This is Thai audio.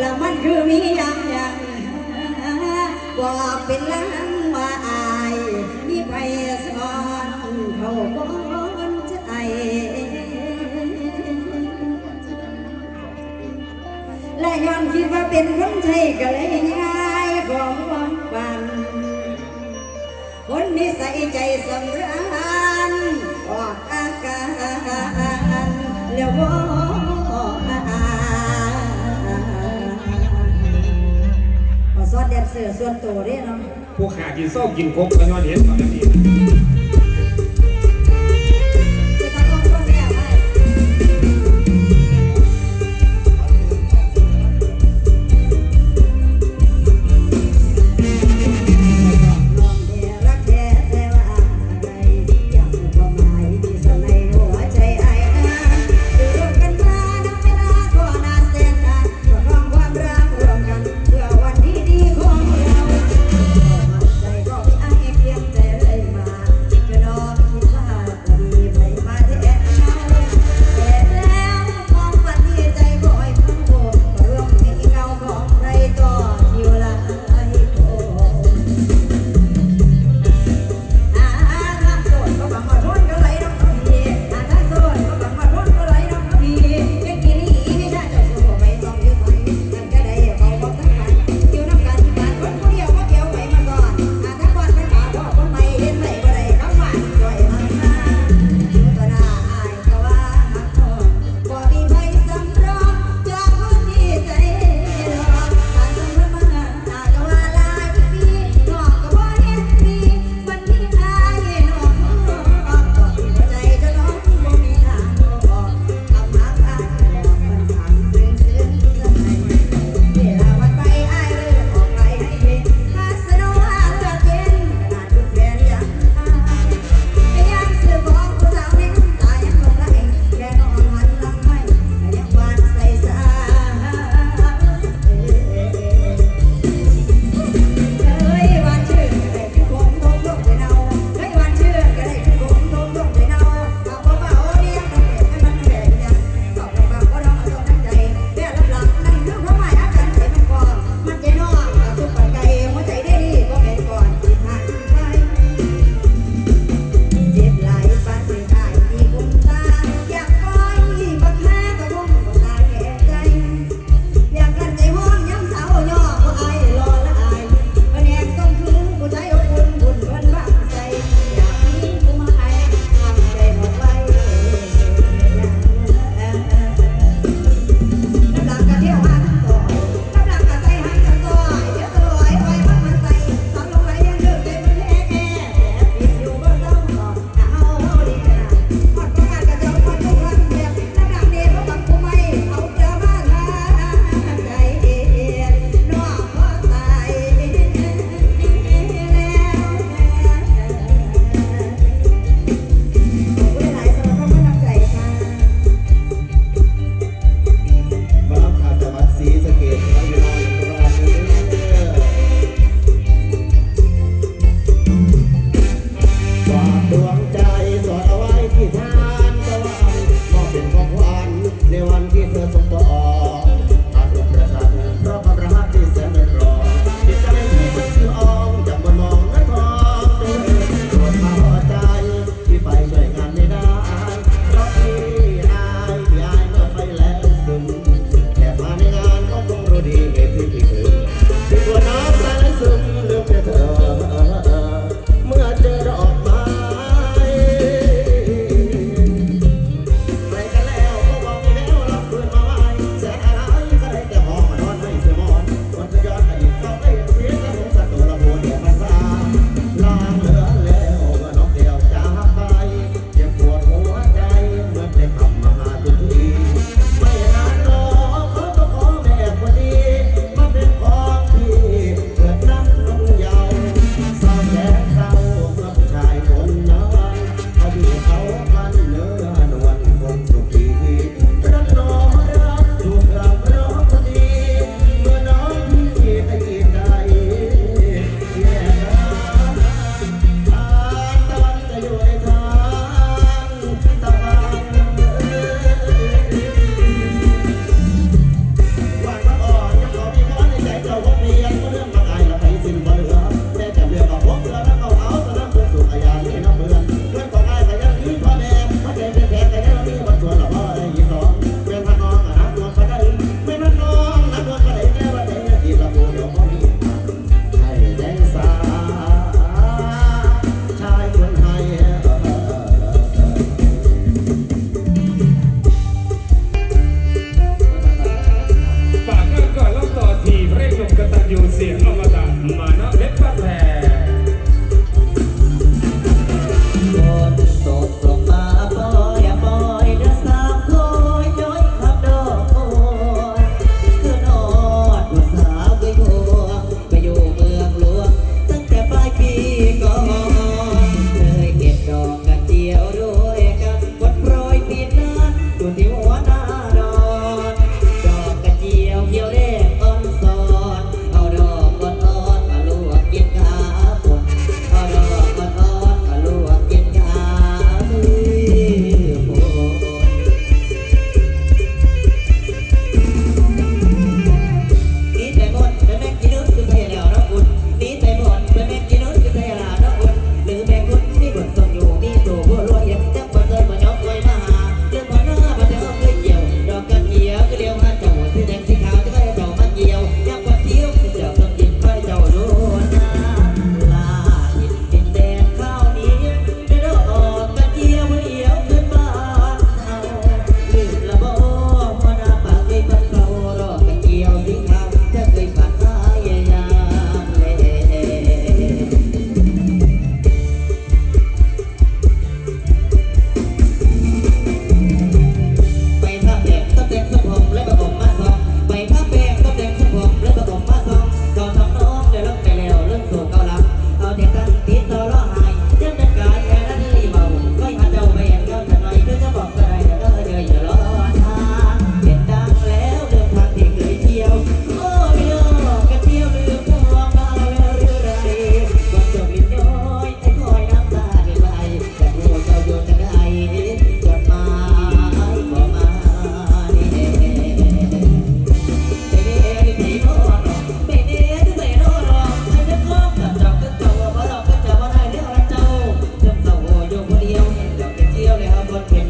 ละมันคือมีอย่างอย่างบอกเป็นล้านว่าอายมีไปสอนเขาบนใจและย้อนคิดว่าเป็นคนไทยก็เลยง่ายของวามฝันคนนิสัยใจสำราญออกอาการแล้วบอ เสือส่วนตัวเด้เนาะผู้ขากินส้มกินคกก็ย้อนเห็นตอนนั้นนี่ เสียงเอามา porque